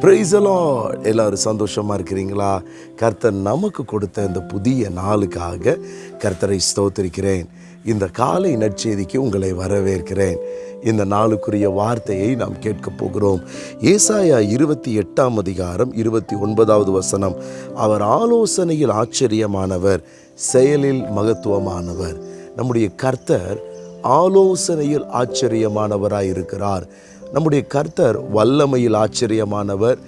பிரைசலோ எல்லாரும் சந்தோஷமா இருக்கிறீங்களா? கர்த்தர் நமக்கு கொடுத்த இந்த புதிய நாளுக்காக கர்த்தரை ஸ்தோத்திருக்கிறேன். இந்த காலை நற்செய்திக்கு உங்களை வரவேற்கிறேன். இந்த நாளுக்குரிய வார்த்தையை நாம் கேட்கப் போகிறோம். ஏசாயா இருபத்தி எட்டாம் அதிகாரம் இருபத்தி ஒன்பதாவது வசனம். அவர் ஆலோசனையில் ஆச்சரியமானவர் செயலில் மகத்துவமானவர். நம்முடைய கர்த்தர் ஆலோசனையில் ஆச்சரியமானவராய் இருக்கிறார் நம்முடைய கர்த்தர் வல்லமையில் ஆச்சரியமானவர்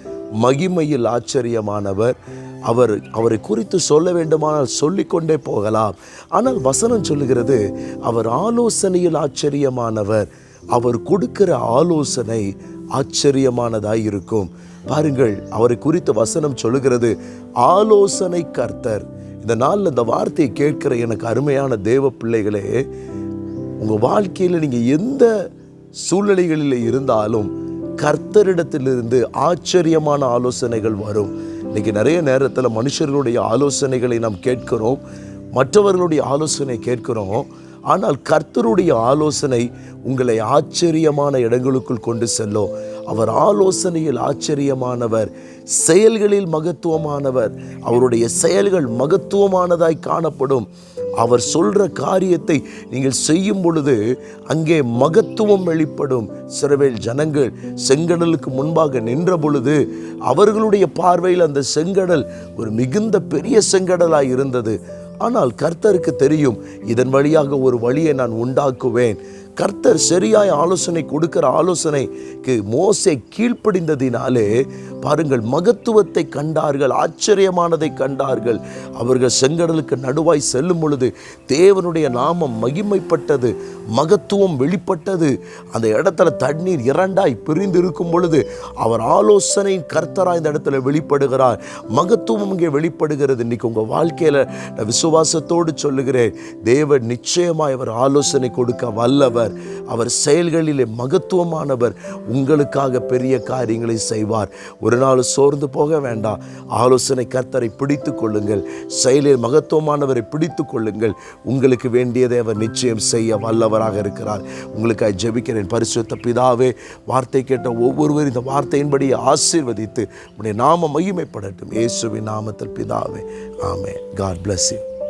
மகிமையில் ஆச்சரியமானவர். அவர் அவரை குறித்து சொல்ல வேண்டுமானால் சொல்லிக்கொண்டே போகலாம். ஆனால் வசனம் சொல்லுகிறது அவர் ஆலோசனையில் ஆச்சரியமானவர். அவர் கொடுக்கிற ஆலோசனை ஆச்சரியமானதாக இருக்கும். பாருங்கள் அவரை குறித்து வசனம் சொல்லுகிறது ஆலோசனை கர்த்தர். இந்த நாளில் இந்த வார்த்தையை கேட்கிற எனக்கு அருமையான தேவ பிள்ளைகளே உங்கள் வாழ்க்கையில் நீங்கள் எந்த சூழ்நிலைகளில் இருந்தாலும் கர்த்தரிடத்திலிருந்து ஆச்சரியமான ஆலோசனைகள் வரும். இன்றைக்கி நிறைய நேரத்தில் மனுஷர்களுடைய ஆலோசனைகளை நாம் கேட்கிறோம். மற்றவர்களுடைய ஆலோசனை கேட்கிறோம். ஆனால் கர்த்தருடைய ஆலோசனை உங்களை ஆச்சரியமான இடங்களுக்குள் கொண்டு செல்லும். அவர் ஆலோசனையில் ஆச்சரியமானவர் செயல்களில் மகத்துவமானவர். அவருடைய செயல்கள் மகத்துவமானதாய் காணப்படும். அவர் சொல்கிற காரியத்தை நீங்கள் செய்யும் பொழுது அங்கே மகத்துவம் வெளிப்படும். சிறவேல் ஜனங்கள் செங்கடலுக்கு முன்பாக நின்ற பொழுது அவர்களுடைய பார்வையில் அந்த செங்கடல் ஒரு மிகுந்த பெரிய செங்கடலாக இருந்தது. ஆனால் கர்த்தருக்கு தெரியும் இதன் வழியாக ஒரு வழியை நான் உண்டாக்குவேன். கர்த்தர் சரியாய் ஆலோசனை கொடுக்கிற ஆலோசனைக்கு மோசை கீழ்ப்படிந்ததினாலே பாருங்கள் மகத்துவத்தை கண்டார்கள் ஆச்சரியமானதை கண்டார்கள். அவர்கள் செங்கடலுக்கு நடுவாய் செல்லும் பொழுது தேவனுடைய நாமம் மகிமைப்பட்டது மகத்துவம் வெளிப்பட்டது. அந்த இடத்துல தண்ணீர் இரண்டாய் பிரிந்து இருக்கும் பொழுது அவர் ஆலோசனை கர்த்தராய் இந்த இடத்துல வெளிப்படுகிறார். மகத்துவம் இங்கே வெளிப்படுகிறது. இன்னைக்கு உங்கள் வாழ்க்கையில் நான் விசுவாசத்தோடு சொல்லுகிறேன் தேவன் நிச்சயமாய் அவர் ஆலோசனை கொடுக்க வல்லவர். அவர் செயல்களிலே மகத்துவமானவர். உங்களுக்காக பெரிய காரியங்களை செய்வார். ஒரு நாள் சோர்ந்து போக வேண்டாம். ஆலோசனை கர்த்தரை பிடித்து கொள்ளுங்கள். செயலில் மகத்துவமானவரை பிடித்து கொள்ளுங்கள். உங்களுக்கு வேண்டியதை அவர் நிச்சயம் செய்ய வல்லவராக இருக்கிறார். உங்களுக்காக ஜெபிக்கிறேன். பரிசுத்த பிதாவே வார்த்தை கேட்ட ஒவ்வொருவரும் இந்த வார்த்தையின்படி ஆசீர்வதித்து உடைய நாம மகிமைப்படட்டும். இயேசுவின் நாமத்தில் பிதாவே ஆமே காட் பிளஸ் யூ